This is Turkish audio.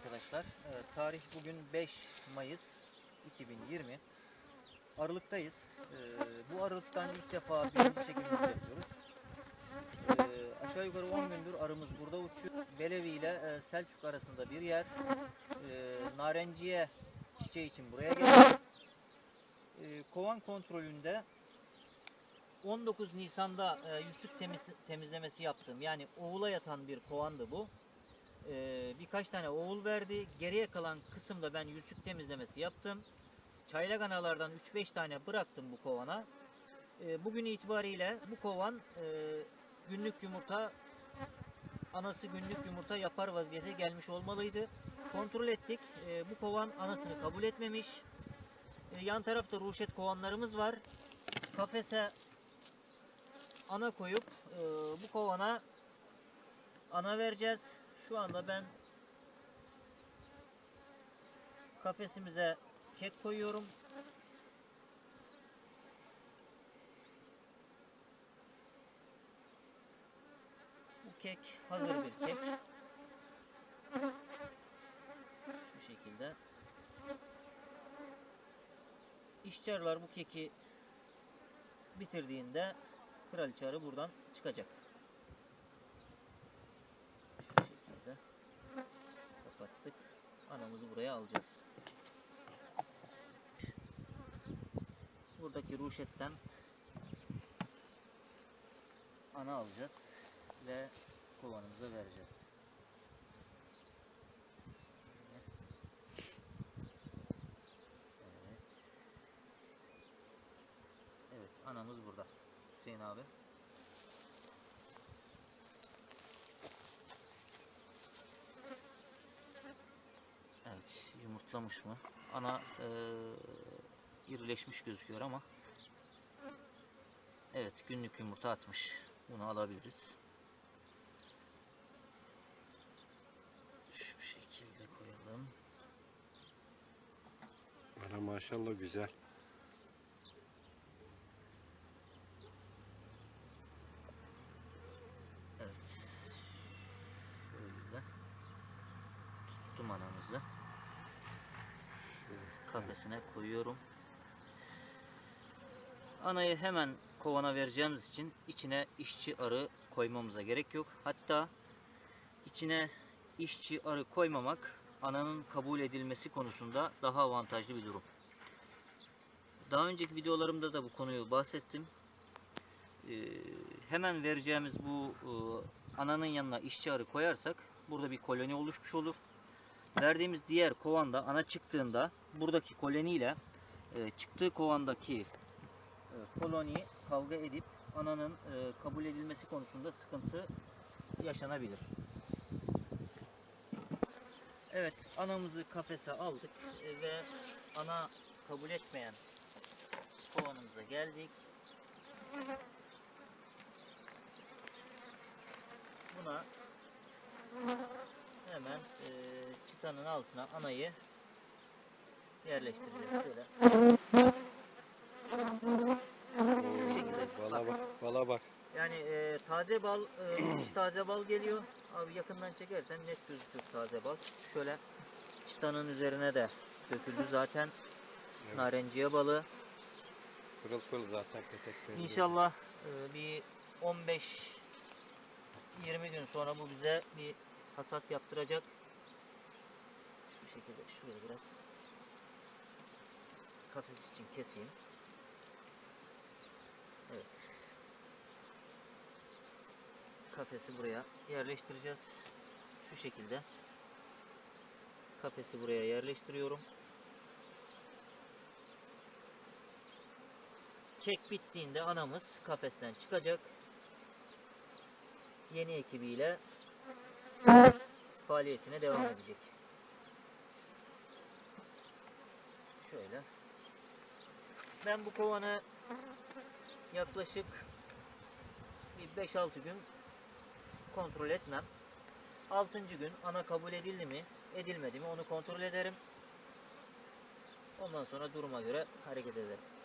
arkadaşlar. Ee, tarih bugün 5 Mayıs 2020. Aralıktayız. Ee, bu Aralık'tan ilk defa birinci çekimimizi yapıyoruz. Ee, aşağı yukarı 10 gündür arımız burada uçuyor. Belevi ile e, Selçuk arasında bir yer. Narenciye çiçeği için buraya geldik. Kovan kontrolünde 19 Nisan'da e, temiz, temizlemesi yaptım. Yani oğula yatan bir kovandı bu. Ee, birkaç tane oğul verdi. Geriye kalan kısımda ben yüzlük temizlemesi yaptım. Çaylak analardan 3-5 tane bıraktım bu kovana. Ee, bugün itibariyle bu kovan e, günlük yumurta anası günlük yumurta yapar vaziyete gelmiş olmalıydı. Kontrol ettik. Ee, bu kovan anasını kabul etmemiş. Ee, yan tarafta ruşet kovanlarımız var. Kafese ana koyup e, bu kovana ana vereceğiz. Şu anda ben kafesimize kek koyuyorum. Bu kek hazır bir kek. Şu şekilde. İşçiler bu keki bitirdiğinde kraliçe arı buradan çıkacak. Şu şekilde kapattık. Anamızı buraya alacağız. Buradaki ruşetten ana alacağız ve kovanımıza vereceğiz. Evet. Evet, anamız burada. Hüseyin abi. Evet, yumurtlamış mı? Ana eee irileşmiş gözüküyor ama Evet, günlük yumurta atmış. Bunu alabiliriz. Şu şekilde koyalım. Ana maşallah güzel. Evet. Şöyle. Tuttum anamızı. Kafesine koyuyorum. Anayı hemen kovana vereceğimiz için içine işçi arı koymamıza gerek yok. Hatta içine işçi arı koymamak ananın kabul edilmesi konusunda daha avantajlı bir durum. Daha önceki videolarımda da bu konuyu bahsettim. Ee, hemen vereceğimiz bu e, ananın yanına işçi arı koyarsak burada bir koloni oluşmuş olur. Verdiğimiz diğer kovanda ana çıktığında buradaki koloniyle e, çıktığı kovandaki e, koloni kavga edip ananın e, kabul edilmesi konusunda sıkıntı yaşanabilir. Evet, anamızı kafese aldık e, ve ana kabul etmeyen kovanımıza geldik. Buna hemen e, çıtanın altına anayı yerleştireceğiz. Şöyle. Şekilde. Bala bak, bala bak. Yani e, taze bal, e, hiç taze bal geliyor. Abi yakından çekersen net gözükür taze bal. Şöyle çıtanın üzerine de döküldü zaten Evet. narenciye balı. Pırıl pırıl zaten petekleri. İnşallah e, bir 15 20 gün sonra bu bize bir hasat yaptıracak. Bu şekilde şuraya biraz kafes için keseyim. Evet. Kafesi buraya yerleştireceğiz. Şu şekilde. Kafesi buraya yerleştiriyorum. Kek bittiğinde anamız kafesten çıkacak. Yeni ekibiyle faaliyetine devam edecek. Şöyle. Ben bu kovanı yaklaşık bir 5-6 gün kontrol etmem. 6. gün ana kabul edildi mi, edilmedi mi onu kontrol ederim. Ondan sonra duruma göre hareket ederim.